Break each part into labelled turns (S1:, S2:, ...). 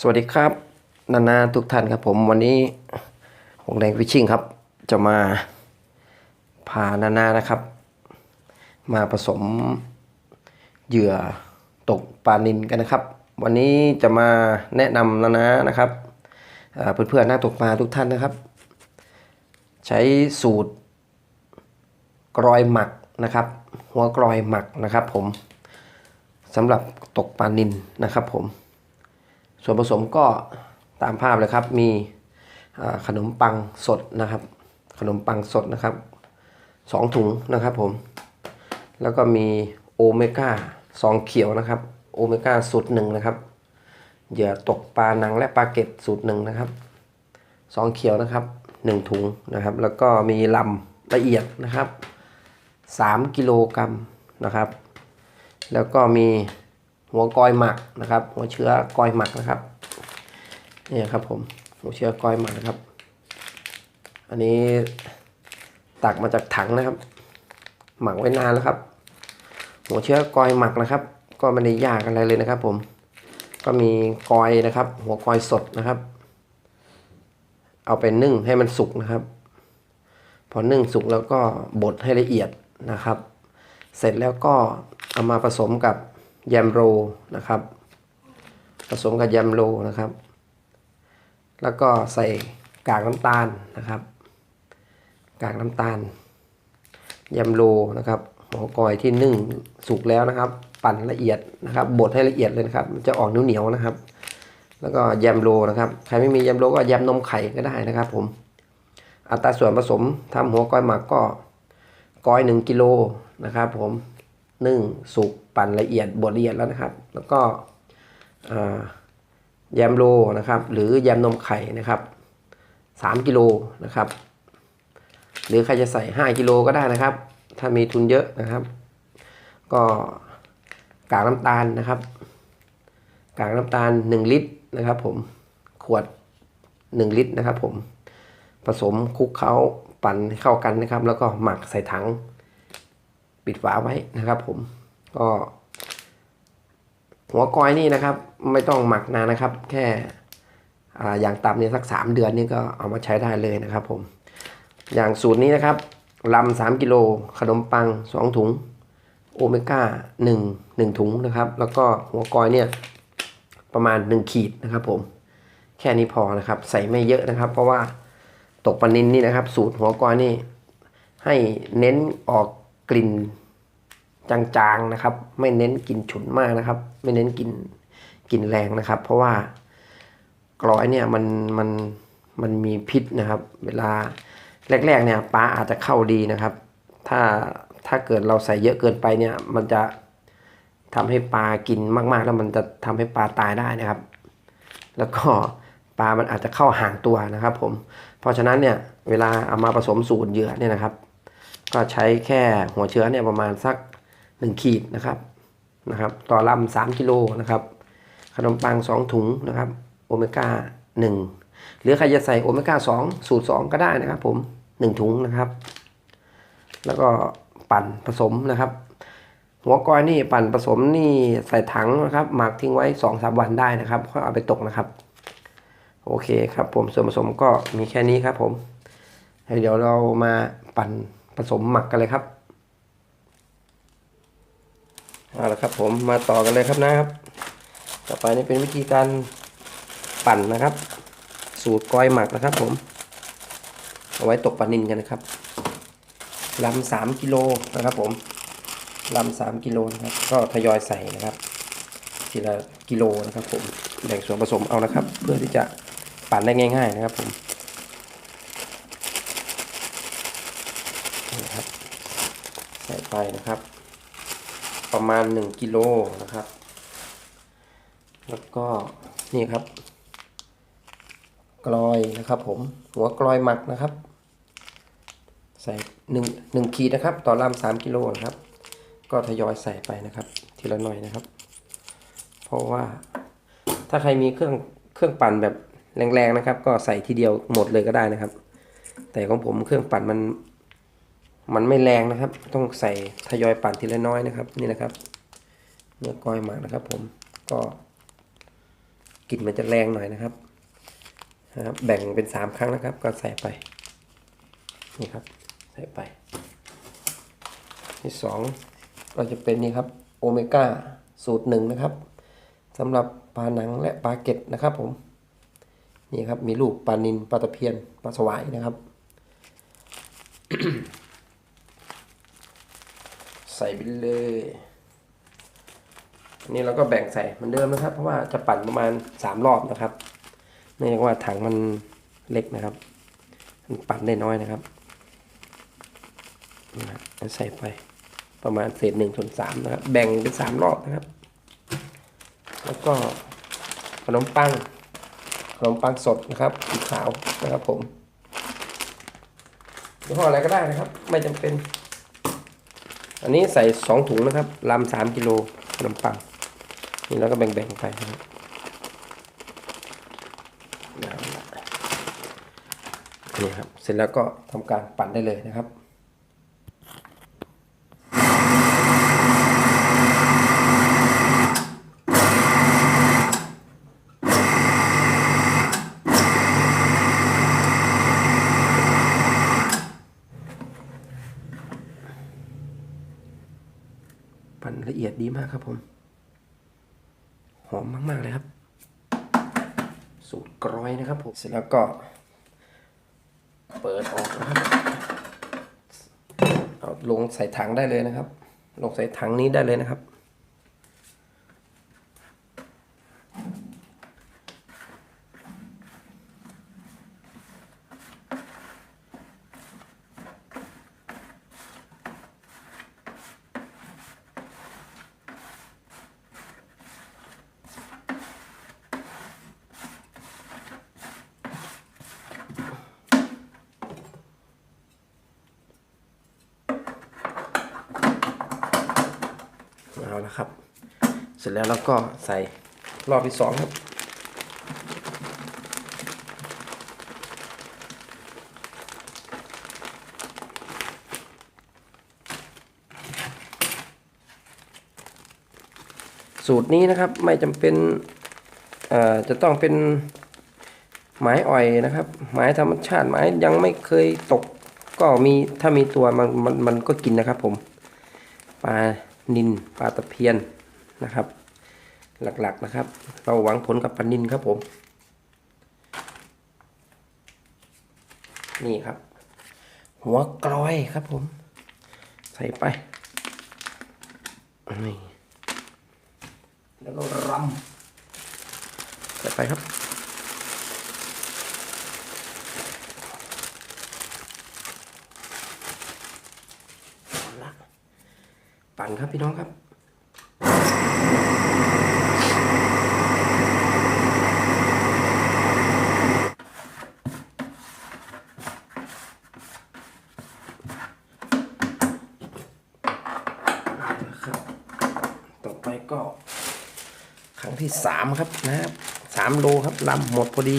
S1: สวัสดีครับ นานาทุกท่านครับผมวันนี้หงแดงฟิชชิ่งครับ จะมาพานานานะครับ มาผสมเหยื่อตกปลานินกันนะครับ วันนี้จะมาแนะนำนานานะครับเอ่อเพื่อนๆนักตกปลาทุกท่านนะครับ ใช้สูตรกรอยหมักนะครับ หัวกรอยหมักนะครับ ผมสำหรับตกปลานินนะครับผม ส่วนผสมก็ตามภาพเลยครับ มีขนมปังสดนะครับ ขนมปังสดนะครับสองถุงนะครับผม แล้วก็มีโอเมก้าซองเขียวนะครับ โอเมก้าสูตรหนึ่งนะครับ เหยื่อตกปลาหนังและปลาเก็ตสูตรหนึ่งนะครับซองเขียวนะครับหนึ่งถุงนะครับ แล้วก็มีลำละเอียดนะครับสามกิโลกรัมนะครับ แล้วก็มี หัวกอยหมักนะครับ หัวเชื้อกอยหมักนะครับนี่ครับผมหัวเชื้อกอยหมักนะครับ อันนี้ตักมาจากถังนะครับ หมักไว้นานแล้วครับ หัวเชื้อกอยหมักนะครับ ก็ไม่ได้ยากอะไรเลยนะครับ ผม ก็มีกอยนะครับ หัวกอยสดนะครับ เอาไปนึ่งให้มันสุกนะครับ พอนึ่งสุกแล้วก็บดให้ละเอียดนะครับ เสร็จแล้วก็เอามาผสมกับ แยมโรนะครับ ผสมกับแยมโรนะครับ แล้วก็ใส่กากน้ำตาลนะครับ กากน้ำตาลยมโรนะครับหัวกอยที่นึ่งสุกแล้วนะครับ ปั่นละเอียดนะครับบดให้ละเอียดเลยนะครับ มันจะออกเหนียวๆนะครับ แล้วก็ยมโรนะครับ ใครไม่มียมโรก็ยมนมไข่ก็ได้นะครับ ผม อัตราส่วนผสมทำหัวก้อยหมักก็ก้อยหนึ่งกิโลนะครับ ผม นึ่งสุกปั่นละเอียดบดละเอียดแล้วนะครับ แล้วก็แยมโลนะครับ หรือแยมนมไข่นะครับสามกิโลนะครับ หรือใครจะใส่ห้ากิโลก็ได้นะครับ ถ้ามีทุนเยอะนะครับ ก็กากน้ำตาลนะครับ กากน้ำตาล 1 ลิตรนะครับผมขวด 1 ลิตรนะครับผมผสมคลุกเคล้าปั่นให้เข้ากันนะครับ แล้วก็หมักใส่ถัง ปิดฝาไว้นะครับ ผมก็หัวกอยนี่นะครับ ไม่ต้องหมักนานนะครับ แค่ออย่างต่ำเนี่ยสัก 3 เดือนนี่ก็เอามาใช้ได้เลยนะครับ ผม อย่างสูตรนี้นะครับลำสามกิโลขนมปัง 2 ถุง โอเมก้า1 1 ถุงนะครับ แล้วก็หัวกอยเนี่ยประมาณ 1 ขีดนะครับ ผม แค่นี้พอนะครับ ใส่ไม่เยอะนะครับ เพราะว่าตกปลานินนี่นะครับ สูตรหัวกอยนี่ให้เน้นออก กลิ่นจางๆนะครับ ไม่เน้นกลิ่นฉุนมากนะครับ ไม่เน้นกลิ่นกลิ่นแรงนะครับ เพราะว่ากลอยเนี่ยมันมันมันมีพิษนะครับ เวลาแรกๆเนี่ยปลาอาจจะเข้าดีนะครับ ถ้าถ้าเกิดเราใส่เยอะเกินไปเนี่ย มันจะทำให้ปลากินมากๆ แล้วมันจะทำให้ปลาตายได้นะครับ แล้วก็ปลามันอาจจะเข้าห่างตัวนะครับ ผม เพราะฉะนั้นเนี่ยเวลาเอามาผสมสูตรเหยื่อเนี่ยนะครับ ก็ใช้แค่หัวเชื้อเนี่ยประมาณสัก 1 ขีดนะครับนะครับ ต่อลำสามกิโลนะครับ ขนมปัง 2 ถุงนะครับ โอเมก้า 1 หรือใครจะใส่โอเมก้า 2 สูตร 2 ก็ได้นะครับผม 1 ถุงนะครับ แล้วก็ปั่นผสมนะครับ หัวกอยนี่ปั่นผสมนี่ใส่ถังนะครับหมักทิ้งไว้2อสวันได้นะครับค่อยเอาไปตกนะครับโอเคครับผมส่วนผสมก็มีแค่นี้ครับผม เดี๋ยวเรามาปั่น ผสมหมักกันเลยครับเอาละครับผมมาต่อกันเลยครับนะครับ ต่อไปนี่เป็นวิธีการปั่นนะครับ สูตรก้อยหมักนะครับ ผม เอาไว้ตกปลานินกันนะครับลำสามกิโลนะครับ ผมลำสามกิโลนะครับ ก็ทยอยใส่นะครับ ทีละกิโลนะครับ ผมแบ่งส่วนผสมเอานะครับ เพื่อที่จะปั่นได้ง่าย ๆ นะครับ ผมนี่ครับ ใส่ ไปนะครับ ประมาณ 1กิโลนะครับ แล้วก็นี่ครับ กลอยนะครับ ผมหัวกลอยหมักนะครับ ใส่หนึ่งหนึ่งขีดนะครับ ต่อลำสามกิโลนะครับ ก็ทยอยใส่ไปนะครับ ทีละหน่อยนะครับ เพราะว่าถ้าใครมีเครื่องเครื่องปั่นแบบแรงๆนะครับ ก็ใส่ทีเดียวหมดเลยก็ได้นะครับ แต่ของผมเครื่องปั่นมัน มันไม่แรงนะครับ ต้องใส่ทยอยปั่นทีละน้อยนะครับ นี่นะครับ เนื้อกอยหมักนะครับ ผมก็กลิ่นมันจะแรงหน่อยนะครับนะครับ แบ่งเป็นสามครั้งนะครับ ก็ใส่ไปนี่ครับ ใส่ไป ที่สองก็จะเป็นนี่ครับโอเมก้าสูตรหนึ่งนะครับสำหรับปลาหนังและปลาเก็ดนะครับ ผมนี่ครับมีลูกปลานินปลาตะเพียนปลาสวายนะครับ ใส่ไปเลยอันนี้เราก็แบ่งใส่เหมือนเดิมนะครับ เพราะว่าจะปั่นประมาณสามรอบนะครับเนื่องจากว่าถังมันเล็กนะครับ มันปั่นได้น้อยนะครับนี่ครับใส่ไปประมาณเศษหนึ่งส่วนสามนะครับ แบ่งเป็นสามรอบนะครับ แล้วก็ขนมปังขนมปังสดนะครับสีขาวนะครับผมยี่ห้ออะไรก็ได้นะครับ ไม่จำเป็น อันนี้ใส่สองถุงนะครับลำสามกิโลขนมปังนี่แล้วก็แบ่งๆไปนะครับนี่ครับ เสร็จแล้วก็ทำการปั่นได้เลยนะครับ ปั่นละเอียดดีมากครับผม หอมมาก ๆ เลยครับ สูตรกร้อยนะครับผมเสร็จแล้วก็ เปิดออกนะครับเอาลงใส่ถังได้เลยนะครับ ลงใส่ถังนี้ได้เลยนะครับ เอาละครับ เส ร็จแล้วเราก็ใส่รอบที่สองครับ สูตรนี้นะครับไม่จำเป็นจะต้องเป็นไม้อ่อยนะครับไม้ธรรมชาติไม้ยังไม่เคยตกก็มีถ้ามีตัวมันมันมันก็กินนะครับผมปลานินปลาตะเพียน นะครับ หลักๆนะครับ เราหวังผลกับปลานินครับผม นี่ครับ หัวกลอยครับผม ใส่ไปนี่แล้วก็รำใส่ไปครับเอาละปั่นครับพี่น้องครับ ต่อไปก็ครั้ง ที่สามครับนะครับสามโลครับลำหมดพอดี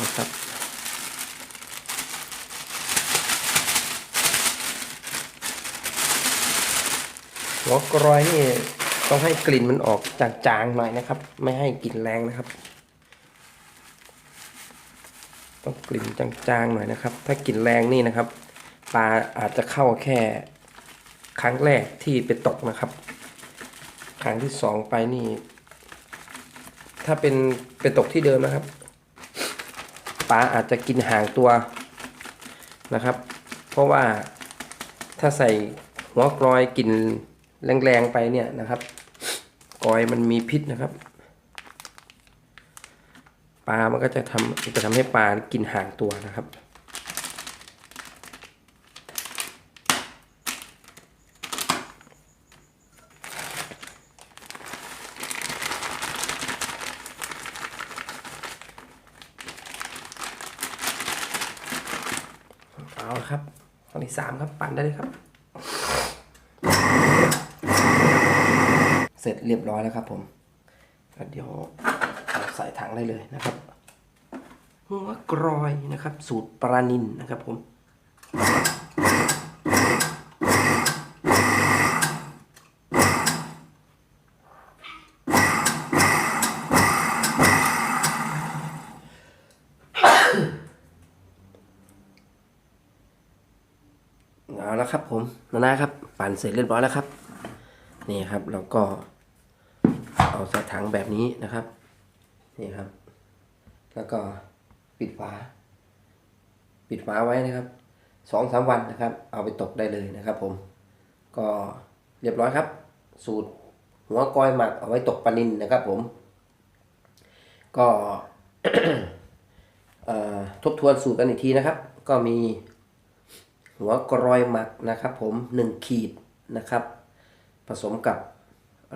S1: นะครับหัวกรอยนี่ต้องให้กลิ่นมันออกจางๆหน่อยนะครับ ไม่ให้กลิ่นแรงนะครับ ต้องกลิ่นจางๆหน่อยนะครับ ถ้ากลิ่นแรงนี่นะครับปลาอาจจะเข้าแค่ครั้งแรกที่ไปตกนะครับ ครั้งที่สองไปนี่ ถ้าเป็นไปตกที่เดิมนะครับปลาอาจจะกินห่างตัวนะครับ เพราะว่าถ้าใส่หัวกรอยกลิ่นแรงๆไปเนี่ยนะครับกรอยมันมีพิษนะครับปลามันก็จะทำจะทำให้ปลากินห่างตัวนะครับ เอาละครับข้อที่ สามครับปั่นได้เลยครับ เสร็จเรียบร้อยแล้วครับผมแล้วเดี๋ยวเอาใส่ถังได้เลยนะครับ หัวกรอยนะครับ สูตรปลานินนะครับผม ครับผมนานาครับปั่นเสร็จเรียบร้อยแล้วครับ นี่ครับเราก็เอาใส่ถังแบบนี้นะครับ นี่ครับ แล้วก็ปิดฝาปิดฝาไว้นะครับสองสามวันนะครับ เอาไปตกได้เลยนะครับ ผม ก็เรียบร้อยครับ สูตรหัวกอยหมักเอาไว้ตกปลานินนะครับผม ก็ทบทวนสูตรกันอีกทีนะครับ ก็มี หัวกรอยหมักนะครับผมหนึ่งขีดนะครับ ผสมกับ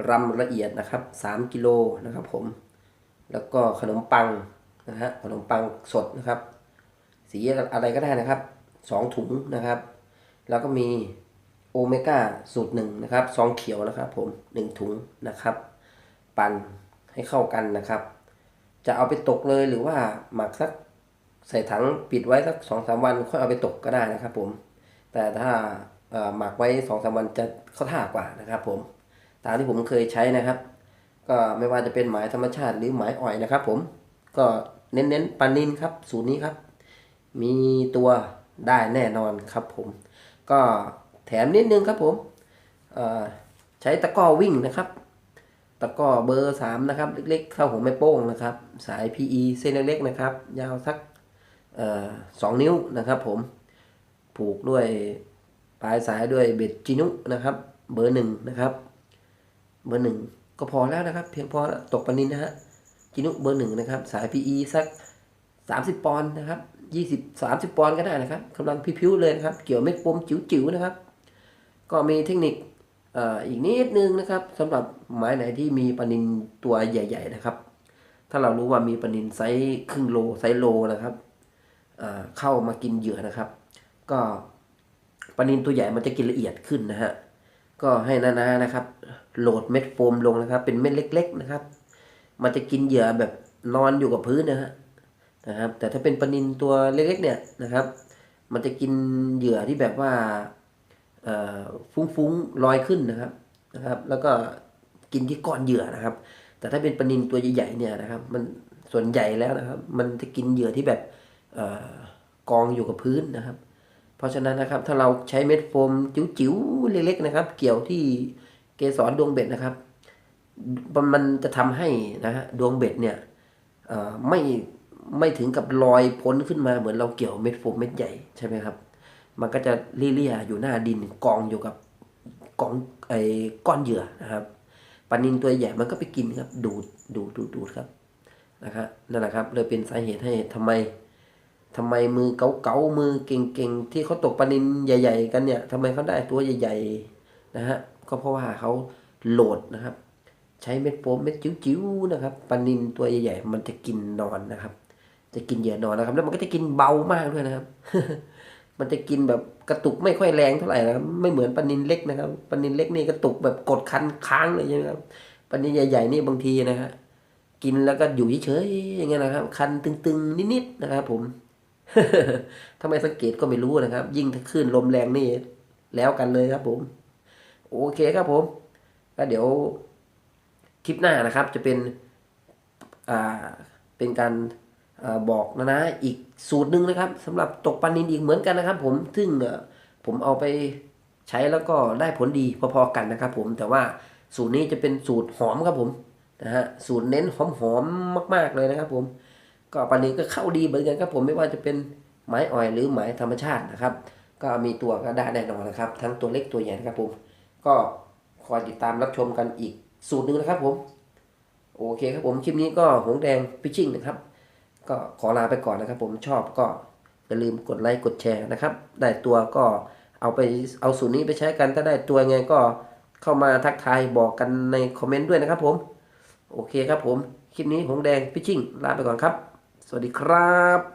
S1: รำละเอียดนะครับ 3 กิโลนะครับผม แล้วก็ขนมปังนะฮะขนมปังสดนะครับ สีอะไรก็ได้นะครับสองถุงนะครับ แล้วก็มีโอเมก้าสูตรหนึ่งนะครับซองเขียวนะครับผมหนึ่งถุงนะครับ ปั่นให้เข้ากันนะครับ จะเอาไปตกเลยหรือว่าหมักสักใส่ถังปิดไว้สักสองสามวันค่อยเอาไปตกก็ได้นะครับผม แต่ถ้าหมักไว้สองสามวันจะเข้าท่ากว่านะครับ ผม ตามที่ผมเคยใช้นะครับ ก็ไม่ว่าจะเป็นหมายธรรมชาติหรือหมายอ่อยนะครับ ผม ก็เน้นๆปานินครับ สูตรนี้ครับ มีตัวได้แน่นอนครับผม ก็แถมนิดนึงครับผมใช้ตะก้อวิ่งนะครับ ตะก้อเบอร์สามนะครับ เล็กๆเท่าหัวแม่โป้งนะครับ สาย PE เส้นเล็กๆนะครับ ยาวสักสองนิ้วนะครับผม ผูกด้วยปลายสายด้วยเบ็ดจินุนะครับ เบอร์หนึ่งนะครับ เบอร์หนึ่งก็พอแล้วนะครับ เพียงพอแล้วตกปนินนะฮะจินุเบอร์หนึ่งนะครับ สาย PE สัก 30 ปอนด์นะครับ 20 30 ปอนด์ก็ได้นะครับกำลังพิ้วๆเลยนะครับ เกี่ยวเม็ดปมจิ๋วๆนะครับ ก็มีเทคนิคอีกนิดนึงนะครับสำหรับหมายไหนที่มีปนินตัวใหญ่ ๆ นะครับ ถ้าเรารู้ว่ามีปนินไซส์ครึ่งโลไซส์โลนะครับเข้ามากินเหยื่อนะครับ ก็ปลานินตัวใหญ่มันจะกินละเอียดขึ้นนะฮะก็ให้นานานะครับ โหลดเม็ดโฟมลงนะครับ เป็นเม็ดเล็ก ๆนะครับ มันจะกินเหยื่อแบบนอนอยู่กับพื้นนะฮะนะครับ แต่ถ้าเป็นปลานินตัวเล็กๆเนี่ยนะครับ มันจะกินเหยื่อที่แบบว่าฟุ้งๆลอยขึ้นนะครับนะครับ แล้วก็กินที่ก้อนเหยื่อนะครับ แต่ถ้าเป็นปลานินตัวใหญ่ๆเนี่ยนะครับ มันส่วนใหญ่แล้วนะครับ มันจะกินเหยื่อที่แบบกองอยู่กับพื้นนะครับ เพราะฉะนั้นนะครับถ้าเราใช้เม็ดโฟมจิ๋วๆเล็กๆนะครับ เกี่ยวที่เกสรดวงเบ็ดนะครับ มันมันจะทำให้นะฮะดวงเบ็ดเนี่ยไม่ไม่ถึงกับลอยพ้นขึ้นมาเหมือนเราเกี่ยวเม็ดโฟมเม็ดใหญ่ใช่ไหมครับ มันก็จะเลี่ยๆอยู่หน้าดินกองอยู่กับกองไอ้ก้อนเหยื่อนะครับปลานินตัวใหญ่มันก็ไปกินครับ ดูดดูดดูดดูดครับนะครับนั่นแหละครับเลยเป็นสาเหตุให้ทำไม ทำไมมือเก๋าๆมือเก่งๆ ที่เขาตกปลานินใหญ่ ๆ กันเนี่ยทำไมเขาได้ตัวใหญ่ๆนะฮะก็เพราะว่าเขาโหลดนะครับ ใช้เม็ดโฟมเม็ดจิ๋วๆนะครับปลานินตัวใหญ่ๆ มันจะกินนอนนะครับ จะกินเหยื่อนอนนะครับ แล้วมันก็จะกินเบามากด้วยนะครับ มันจะกินแบบกระตุกไม่ค่อยแรงเท่าไหร่นะครับไม่เหมือนปลานินเล็กนะครับปลานินเล็กนี่กระตุกแบบกดคันค้างเลยใช่ไหมครับปลานินใหญ่ๆนี่บางทีนะฮะกินแล้วก็อยู่เฉยๆอย่างเงี้ยนะครับ คันตึงๆนิดๆนะครับผม ทำไมสังเกตก็ไม่รู้นะครับ ยิ่งถ้าคลื่นลมแรงนี่แล้วกันเลยครับผม โอเคครับผมก็เดี๋ยวคลิปหน้านะครับ จะเป็นอ่าเป็นการอาบอกนะนะอีกสูตรหนึ่งนะครับสำหรับตกปลานินอีกเหมือนกันนะครับ ผมซึ่งอ่อผมเอาไปใช้แล้วก็ได้ผลดีพอๆกันนะครับ ผมแต่ว่าสูตรนี้จะเป็นสูตรหอมครับผมนะฮะสูตรเน้นหอมๆมาก ๆเลยนะครับ ผม ก็ปลานินก็เข้าดีเหมือนกันครับผมไม่ว่าจะเป็นไม้อ่อยหรือไม้ธรรมชาตินะครับ ก็มีตัวก็ได้แน่นอนนะครับ ทั้งตัวเล็กตัวใหญ่นะครับผมก็คอยติดตามรับชมกันอีกสูตรหนึ่งนะครับผม โอเคครับผมคลิปนี้ก็หงแดงพิชชิ่งนะครับ ก็ขอลาไปก่อนนะครับ ผมชอบก็อย่าลืมกดไลค์กดแชร์นะครับ ได้ตัวก็เอาไปเอาสูตรนี้ไปใช้กันถ้าได้ตัวไงก็เข้ามาทักทายบอกกันในคอมเมนต์ด้วยนะครับผม โอเคครับผม คลิปนี้หงแดงพิชชิ่งลาไปก่อนครับ สวัสดีครับ